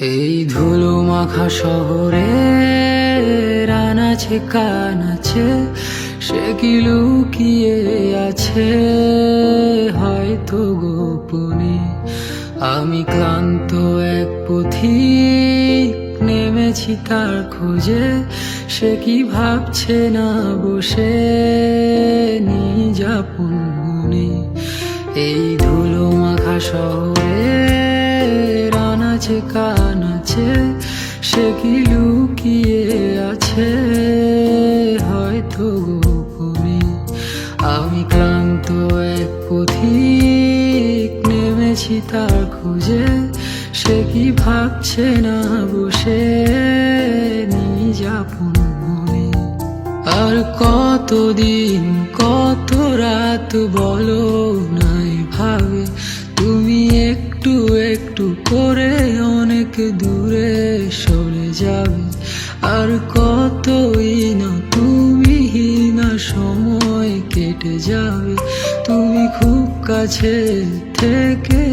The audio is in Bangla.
এই ধুলো মাখা শহরে, রান আছে, কান আছে, সে কি লুকিয়ে আছে? হয়তো গোপনে আমি ক্লান্ত এক পথিক নেমেছি তার খোঁজে, সে কি ভাবছে না বসে? নিজাপন মনে। এই ধুলো মাখা শহরে আছে কান আছে, সে কি লুকিয়ে আছে? হয়তো গোপনে আমি ক্লান্ত এক পথিক নেমেছি তার খুঁজে, সে কি ভাবছে না বসে নিজাপন মনে? আর কতদিন, কত রাত বলো নাই একটু করে অনেক দূরে সরে যাবে। আর কতই না তুমি না সময় কেটে যাবে। তুমি খুব কাছে আর